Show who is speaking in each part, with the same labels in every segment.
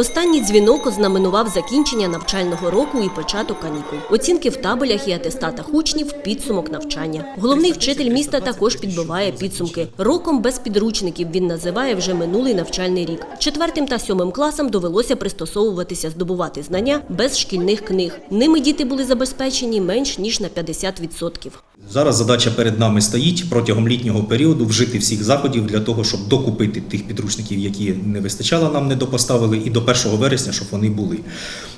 Speaker 1: Останній дзвінок ознаменував закінчення навчального року і початок канікул. Оцінки в табелях і атестатах учнів підсумок навчання. Головний вчитель міста також підбиває підсумки. Роком без підручників він називає вже минулий навчальний рік. Четвертим та сьомим класам довелося пристосовуватися здобувати знання без шкільних книг. Ними діти були забезпечені менш ніж на 50%.
Speaker 2: Зараз задача перед нами стоїть протягом літнього періоду вжити всіх заходів для того, щоб докупити тих підручників, які не вистачало, нам не допоставили, і до 1 вересня, щоб вони були.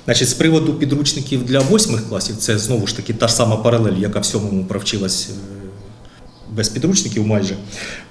Speaker 2: Значить, з приводу підручників для восьмих класів, це знову ж таки та ж сама паралель, яка в сьомому провчилась без підручників майже.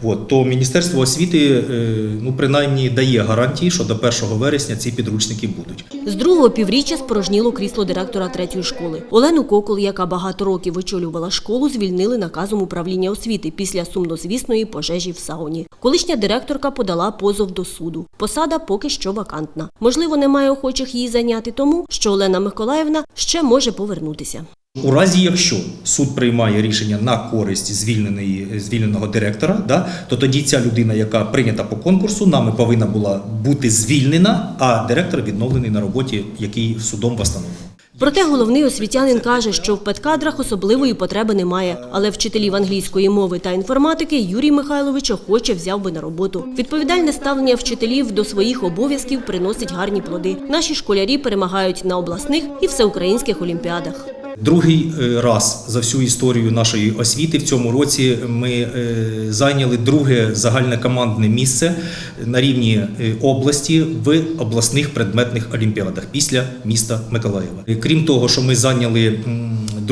Speaker 2: От, то Міністерство освіти е, ну, принаймні дає гарантії, що до 1 вересня ці підручники будуть.
Speaker 1: З другого півріччя спорожніло крісло директора третьої школи. Олену Кокол, яка багато років очолювала школу, звільнили наказом управління освіти після сумнозвісної пожежі в сауні. Колишня директорка подала позов до суду. Посада поки що вакантна. Можливо, немає охочих її зайняти тому, що Олена Миколаївна ще може повернутися.
Speaker 2: У разі, якщо суд приймає рішення на користь звільненої звільненого директора, да, то тоді ця людина, яка прийнята по конкурсу, нами повинна була бути звільнена, а директор відновлений на роботі, який судом встановлений.
Speaker 1: Проте головний освітянин каже, що в педкадрах особливої потреби немає, але вчителів англійської мови та інформатики Юрій Михайлович охоче взяв би на роботу. Відповідальне ставлення вчителів до своїх обов'язків приносить гарні плоди. Наші школярі перемагають на обласних і всеукраїнських олімпіадах.
Speaker 2: Другий е, раз за всю історію нашої освіти в цьому році ми е, зайняли друге загальнокомандне місце на рівні е, області в обласних предметних олімпіадах після міста Миколаєва. Крім того, що ми зайняли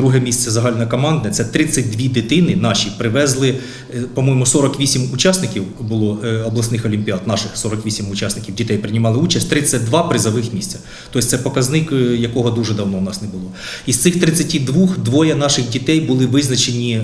Speaker 2: друге місце загальнокомандне, це 32 дитини наші привезли, е, по-моєму, 48 учасників було е, обласних олімпіад. Наших 48 учасників дітей приймали участь, 32 призових місця. Тобто це показник, е, якого дуже давно у нас не було. Із цих 32 двоє наших дітей були визначені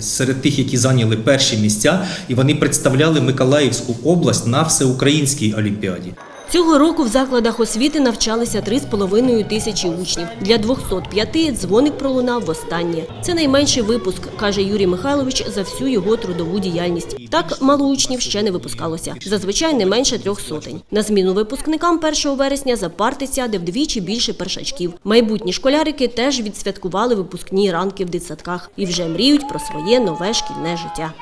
Speaker 2: серед тих, які зайняли перші місця, і вони представляли Миколаївську область на всеукраїнській олімпіаді.
Speaker 1: Цього року в закладах освіти навчалися 3,5 тисячі учнів. Для 205 дзвоник пролунав востаннє. Це найменший випуск, каже Юрій Михайлович, за всю його трудову діяльність. Так мало учнів ще не випускалося. Зазвичай не менше трьох сотень. На зміну випускникам 1 вересня за парти сяде вдвічі більше першачків. Майбутні школярики теж відсвяткували випускні ранки в дитсадках і вже мріють про своє нове шкільне життя.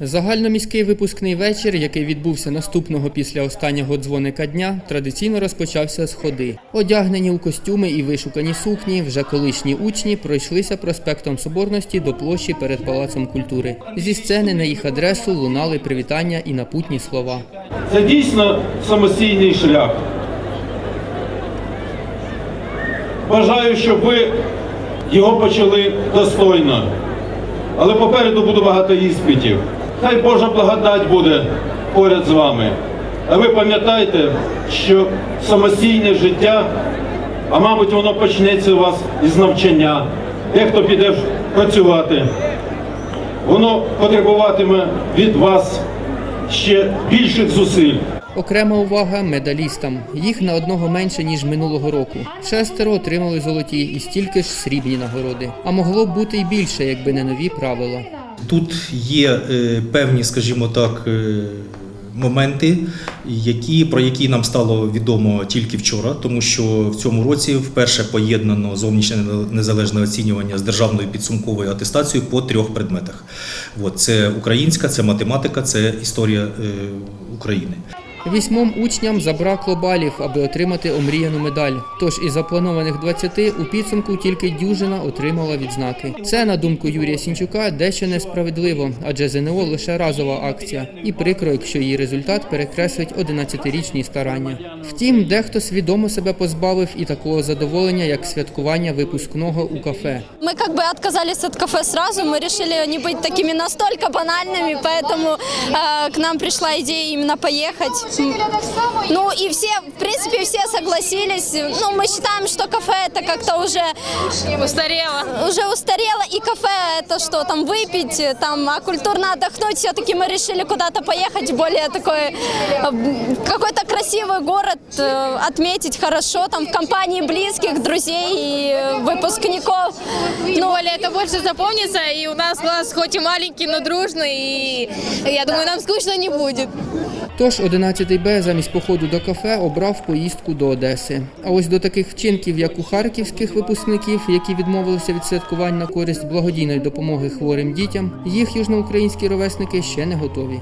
Speaker 3: Загальноміський випускний вечір, який відбувся наступного після останнього дзвоника дня, традиційно розпочався з ходи. Одягнені у костюми і вишукані сукні, вже колишні учні пройшлися проспектом Соборності до площі перед Палацом культури. Зі сцени на їх адресу лунали привітання і напутні слова.
Speaker 4: Це дійсно самостійний шлях. Бажаю, щоб ви його почали достойно. Але попереду буде багато іспитів. Хай Божа благодать буде поряд з вами. А ви пам'ятайте, що самостійне життя, а мабуть, воно почнеться у вас із навчання. Дехто піде працювати. Воно потребуватиме від вас ще більших зусиль.
Speaker 3: Окрема увага медалістам. Їх на одного менше ніж минулого року. Шестеро отримали золоті і стільки ж срібні нагороди. А могло б бути й більше, якби не нові правила.
Speaker 2: Тут є е, певні, скажімо так, е, моменти, які, про які нам стало відомо тільки вчора, тому що в цьому році вперше поєднано зовнішнє незалежне оцінювання з державною підсумковою атестацією по трьох предметах. От, це українська, це математика, це історія е, України.
Speaker 3: Вісьмом учням забракло балів, аби отримати омріяну медаль. Тож із запланованих 20 у підсумку тільки дюжина отримала відзнаки. Це, на думку Юрія Сінчука, дещо несправедливо, адже ЗНО лише разова акція, і прикро, якщо її результат перекреслить 11-річні старання. Втім, дехто свідомо себе позбавив і такого задоволення, як святкування випускного у кафе.
Speaker 5: Мы как бы отказались от кафе сразу, мы решили не быть такими настолько банальными, поэтому э, к нам пришла идея именно поехать. Ну и все, в принципе, все согласились. Ну, мы считаем, что кафе это как-то уже
Speaker 6: Устарела.
Speaker 5: уже устарело, и кафе это что там выпить, там, а культурно отдохнуть. Все-таки мы решили куда-то поехать, более такой какой-то красивый город э, отметить хорошо, там в компании близких, друзей и выпускников.
Speaker 6: Тем более это больше запомнится, и у нас класс хоть и маленький, но дружный, и я думаю, нам скучно не будет.
Speaker 3: Тож 11 Б замість походу до кафе обрав поїздку до Одеси. А ось до таких вчинків, як у харківських випускників, які відмовилися від святкувань на користь благодійної допомоги хворим дітям, їх южноукраїнські ровесники ще не готові.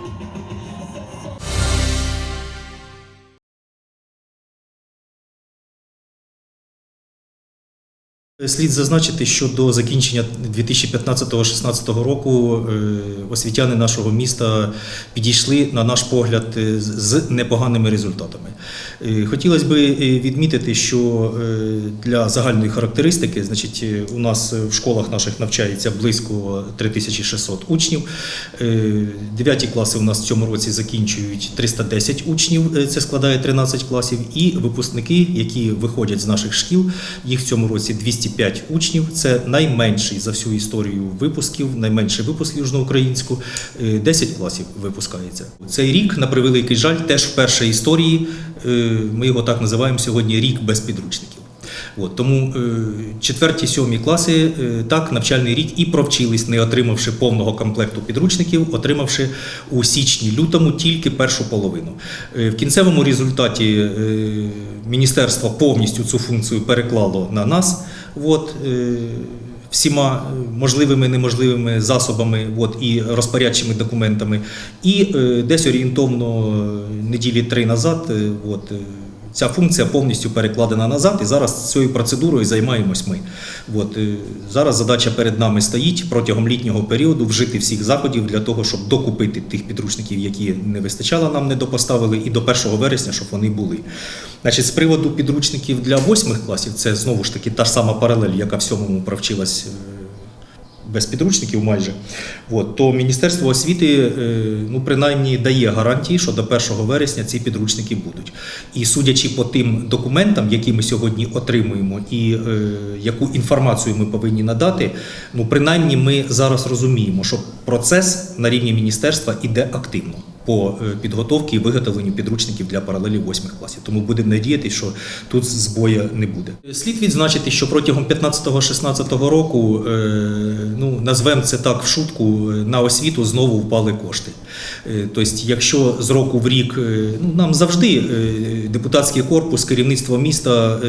Speaker 2: Слід зазначити, що до закінчення 2015-16 року е, освітяни нашого міста підійшли, на наш погляд, е, з- непоганими результатами. Е, Хотілося б відмітити, що е, для загальної характеристики, значить, е, у нас в школах наших навчається близько 3600 учнів. Е, Дев'яті класи у нас в цьому році закінчують 310 учнів, е, це складає 13 класів, і випускники, які виходять з наших шкіл, їх в цьому році 205 учнів. Це найменший за всю історію випусків, найменший випуск южноукраїнську. Е, 10 класів випускається. Цей рік, на превеликий жаль, теж вперше історії. е, Ми його так називаємо сьогодні рік без підручників. От, тому е, четверті, сьомі класи е, так навчальний рік і провчились, не отримавши повного комплекту підручників, отримавши у січні-лютому тільки першу половину. Е, в кінцевому результаті е, міністерство повністю цю функцію переклало на нас. От, е, Всіма е, можливими неможливими засобами, от і розпорядчими документами, і е, десь орієнтовно неділі три назад, от Ця функція повністю перекладена назад, і зараз цією процедурою займаємось ми. От, е, зараз задача перед нами стоїть протягом літнього періоду вжити всіх заходів для того, щоб докупити тих підручників, які не вистачало, нам не допоставили, і до 1 вересня, щоб вони були. Значить, з приводу підручників для восьмих класів, це знову ж таки та ж сама паралель, яка в сьомому провчилась. Без підручників майже, от, то Міністерство освіти е, ну, принаймні дає гарантії, що до 1 вересня ці підручники будуть. І судячи по тим документам, які ми сьогодні отримуємо, і е, яку інформацію ми повинні надати, ну принаймні ми зараз розуміємо, що процес на рівні міністерства іде активно. По е, підготовці і виготовленню підручників для паралелі восьмих класів. Тому будемо надіятися, що тут збою не буде. Слід відзначити, що протягом 15-16 року, е, ну назвемо це так в шутку, е, на освіту знову впали кошти. Тобто, якщо з року в рік ну, нам завжди депутатський корпус, керівництво міста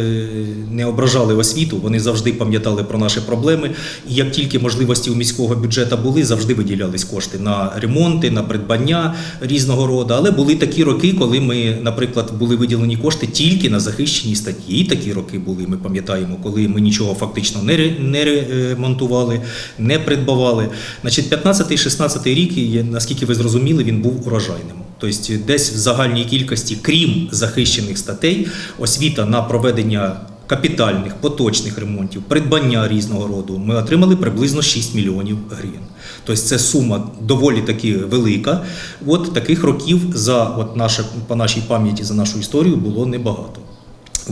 Speaker 2: не ображали освіту, вони завжди пам'ятали про наші проблеми. І як тільки можливості у міського бюджету були, завжди виділялись кошти на ремонти, на придбання різного роду. Але були такі роки, коли ми, наприклад, були виділені кошти тільки на захищені статті. І такі роки були, ми пам'ятаємо, коли ми нічого фактично не, не ремонтували, не придбавали. Значить, 15-16 рік, наскільки ви зрозуміли, він був урожайним. Тобто, десь в загальній кількості, крім захищених статей, освіта на проведення капітальних поточних ремонтів, придбання різного роду, ми отримали приблизно 6 мільйонів гривень. Тобто це сума доволі таки велика. От таких років за от наше, по нашій пам'яті за нашу історію було небагато.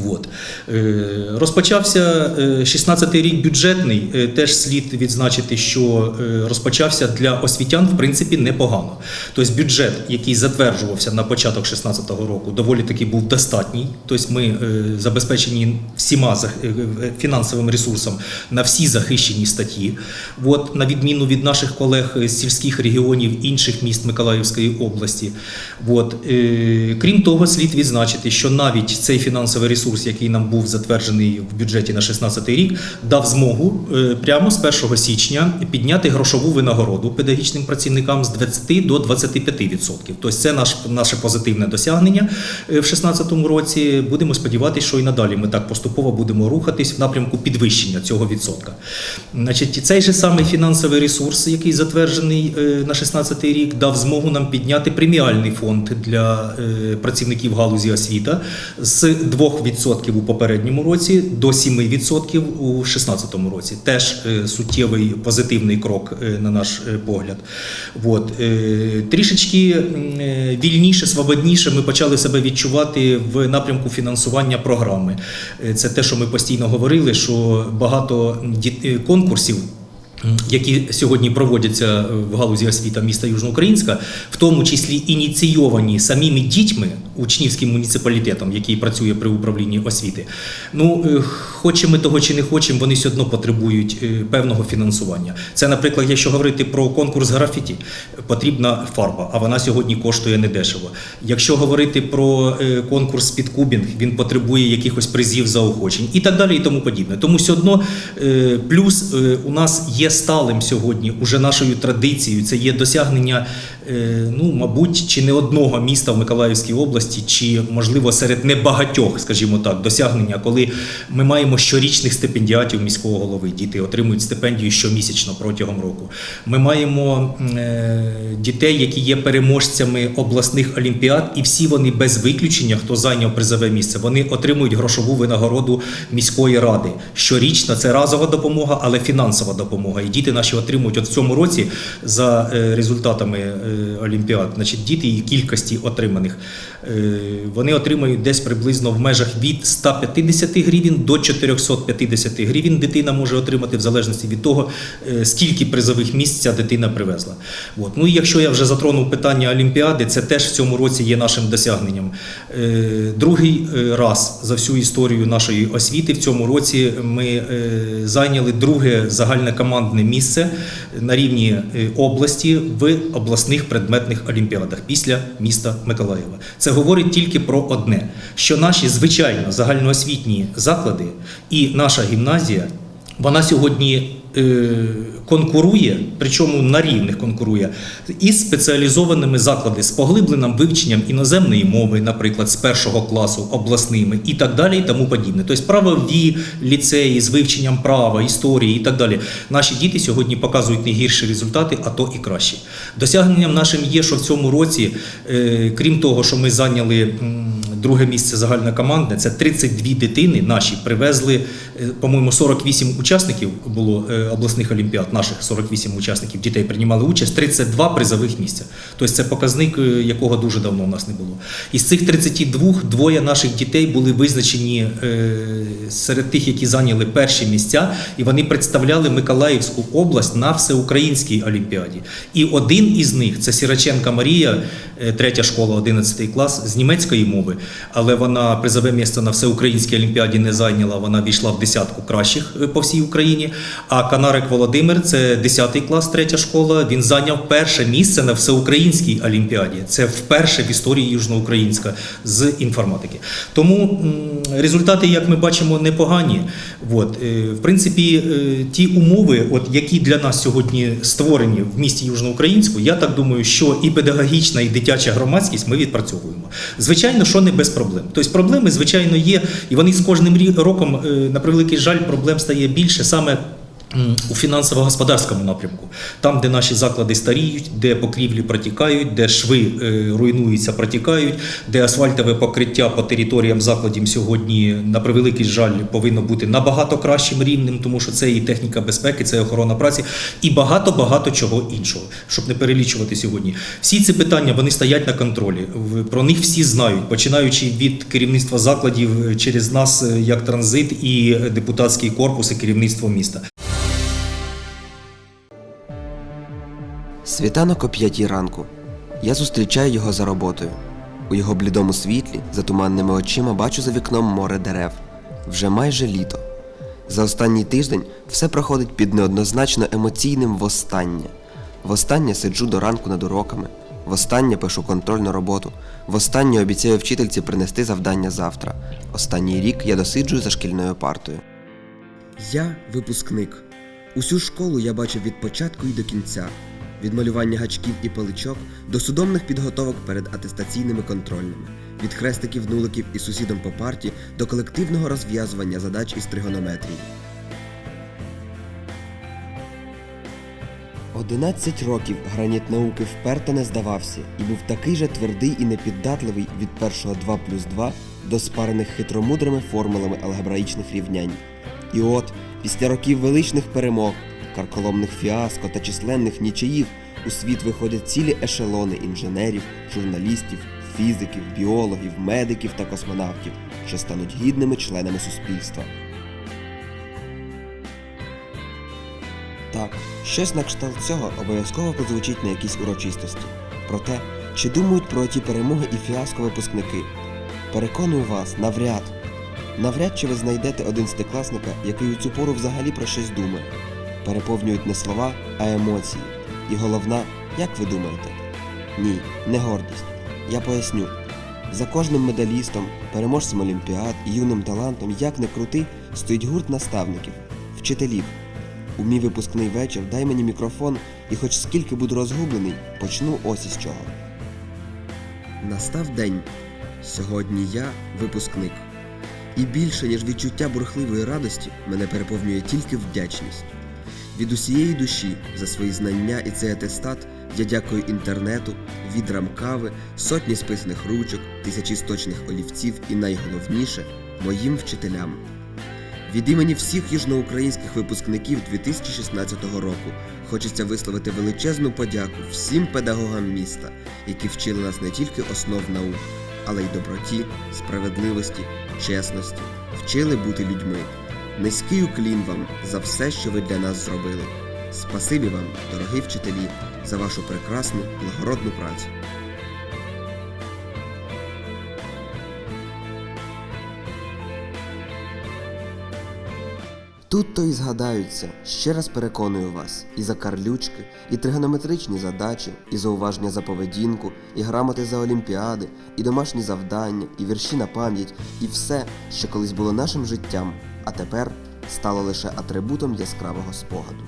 Speaker 2: От. Е, Розпочався е, 16-й рік бюджетний. Е, Теж слід відзначити, що е, розпочався для освітян в принципі непогано. Тобто бюджет, який затверджувався на початок 16-го року, доволі таки був достатній. Тобто ми е, забезпечені всіма е, е, фінансовим ресурсом на всі захищені статті. От, на відміну від наших колег з сільських регіонів інших міст Миколаївської області. От. Е, Крім того, слід відзначити, що навіть цей фінансовий ресурс, який нам був затверджений в бюджеті на 16 рік, дав змогу е, прямо з 1 січня підняти грошову винагороду педагогічним працівникам з 20 до 25%. Тобто це наш, наше позитивне досягнення е, в 2016 році. Будемо сподіватися, що і надалі ми так поступово будемо рухатись в напрямку підвищення цього відсотка. Значить, цей же самий фінансовий ресурс, який затверджений е, на 16 рік, дав змогу нам підняти преміальний фонд для працівників галузі освіта з 2% 100% у попередньому році до 7% у 2016 році. Теж е, суттєвий позитивний крок е, на наш е, погляд. От. Трішечки вільніше, свободніше ми почали себе відчувати в напрямку фінансування програми. Це те, що ми постійно говорили, що багато конкурсів які сьогодні проводяться в галузі освіта міста Южноукраїнська, в тому числі ініційовані самими дітьми учнівським муніципалітетом, який працює при управлінні освіти. Ну, е, хочемо того чи не хочемо, вони все одно потребують е, певного фінансування. Це, наприклад, якщо говорити про конкурс графіті, потрібна фарба, а вона сьогодні коштує недешево. Якщо говорити про е, конкурс підкубінг, він потребує якихось призів заохочень і так далі, і тому подібне. Тому все одно плюс у нас є сталим сьогодні, уже нашою традицією. Це є досягнення, ну мабуть, чи не одного міста в Миколаївській області, чи можливо серед небагатьох, скажімо так, досягнення, коли ми маємо щорічних стипендіатів міського голови. Діти отримують стипендію щомісячно протягом року. Ми маємо е, дітей, які є переможцями обласних олімпіад, і всі вони без виключення, хто зайняв призове місце, вони отримують грошову винагороду міської ради. Щорічно це разова допомога, але фінансова допомога. І діти наші отримують от в цьому році за е, результатами е, олімпіад, значить, діти і кількості отриманих. е, Вони отримають десь приблизно в межах від 150 гривень до 450 гривень. Дитина може отримати в залежності від того, е, скільки призових місць ця дитина привезла. От. Ну і якщо я вже затронув питання Олімпіади, це теж в цьому році є нашим досягненням. Е, Другий е, раз за всю історію нашої освіти в цьому році ми е, зайняли друге загальне командне місце на рівні е, області в обласних предметних олімпіадах після міста Миколаєва. Це говорить тільки про одне: що наші звичайно загальноосвітні заклади і наша гімназія вона сьогодні конкурує, причому на рівних конкурує, із спеціалізованими закладами з поглибленим вивченням іноземної мови, наприклад, з першого класу обласними і так далі, і тому подібне. Тобто правові ліцеї з вивченням права, історії і так далі. Наші діти сьогодні показують не гірші результати, а то і кращі. Досягненням нашим є, що в цьому році, е, крім того, що ми зайняли друге місце загальнокомандне, це 32 дитини наші привезли, е, по-моєму, 48 учасників було е, обласних олімпіад, наших 48 учасників дітей приймали участь, 32 призових місця. Тобто це показник, е, якого дуже давно у нас не було. Із цих 32 двоє наших дітей були визначені серед тих, які зайняли перші місця, і вони представляли Миколаївську область на всеукраїнській олімпіаді. І один із них це Сіраченка Марія, третя школа, 11 клас з німецької мови, але вона призове місце на всеукраїнській олімпіаді не зайняла. Вона війшла в десятку кращих е, по всій Україні. А Канарик Володимир, це 10 клас, третя школа. Він зайняв перше місце на всеукраїнській олімпіаді. Це вперше в історії Южноукраїнська з інформатики. Тому результати, як ми бачимо, непогані. От, е, в принципі, е, ті умови, от, які для нас сьогодні створені в місті Южноукраїнську, я так думаю, що і педагогічна, і дитяча громадськість ми відпрацьовуємо. Звичайно, що не без проблем. Тобто проблеми, звичайно, є, і вони з кожним роком, е, на превеликий жаль, проблем стає більше саме. У фінансово-господарському напрямку, там, де наші заклади старіють, де покрівлі протікають, де шви е, руйнуються, протікають, де асфальтове покриття по територіям закладів сьогодні, на превеликий жаль, повинно бути набагато кращим рівнем, тому що це і техніка безпеки, це охорона праці, і багато-багато чого іншого, щоб не перелічувати сьогодні. Всі ці питання вони стоять на контролі. Про них всі знають, починаючи від керівництва закладів е, через нас, е, як транзит, і депутатський корпус, і керівництво міста.
Speaker 7: Світанок о п'ятій ранку. Я зустрічаю його за роботою. У його блідому світлі, за туманними очима, бачу за вікном море дерев. Вже майже літо. За останній тиждень все проходить під неоднозначно емоційним востаннє. Востаннє сиджу до ранку над уроками. Востаннє пишу контрольну роботу. Востаннє обіцяю вчительці принести завдання завтра. Останній рік я досиджую за шкільною партою. Я випускник. Усю школу я бачив від початку і до кінця, від малювання гачків і паличок до судомних підготовок перед атестаційними контрольними, від хрестиків, нуликів і сусідом по парті до колективного розв'язування задач із тригонометрії. 11 років граніт науки вперто не здавався і був такий же твердий і непіддатливий від першого 2 плюс 2 доспарених хитромудрими формулами алгебраїчних рівнянь. І от, після років величних перемог, карколомних фіаско та численних нічиїв у світ виходять цілі ешелони інженерів, журналістів, фізиків, біологів, медиків та космонавтів, що стануть гідними членами суспільства. Так, щось на кшталт цього обов'язково прозвучить на якійсь урочистості. Проте, чи думають про ті перемоги і фіаско випускники? Переконую вас, навряд. Навряд чи ви знайдете одинадцятикласника, який у цю пору взагалі про щось думає. Переповнюють не слова, а емоції. І головна, як ви думаєте? Ні, не гордість. Я поясню. За кожним медалістом, переможцем олімпіад і юним талантом, як не крути, стоїть гурт наставників, вчителів. У мій випускний вечір дай мені мікрофон, і хоч скільки буду розгублений, почну ось із чого. Настав день. Сьогодні я випускник. І більше, ніж відчуття бурхливої радості, мене переповнює тільки вдячність. Від усієї душі за свої знання і цей атестат я дякую інтернету, відрам кави, сотні списаних ручок, тисячі сточних олівців і найголовніше моїм вчителям. Від імені всіх южноукраїнських випускників 2016 року хочеться висловити величезну подяку всім педагогам міста, які вчили нас не тільки основ наук, але й доброті, справедливості, чесності, вчили бути людьми. Низький уклін вам за все, що ви для нас зробили. Спасибі вам, дорогі вчителі, за вашу прекрасну благородну працю. Тут то і згадаються, ще раз переконую вас, і за карлючки, і тригонометричні задачі, і зауваження за поведінку, і грамоти за олімпіади, і домашні завдання, і вірші на пам'ять, і все, що колись було нашим життям, а тепер стало лише атрибутом яскравого спогаду.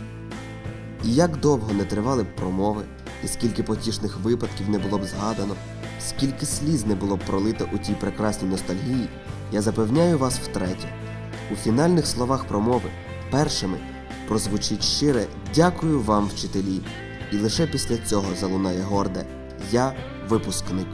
Speaker 7: І як довго не тривали б промови, і скільки потішних випадків не було б згадано, скільки сліз не було б пролито у тій прекрасній ностальгії, я запевняю вас втретє. У фінальних словах промови першими прозвучить щире Дякую вам, вчителі, і лише після цього залунає горде Я випускник.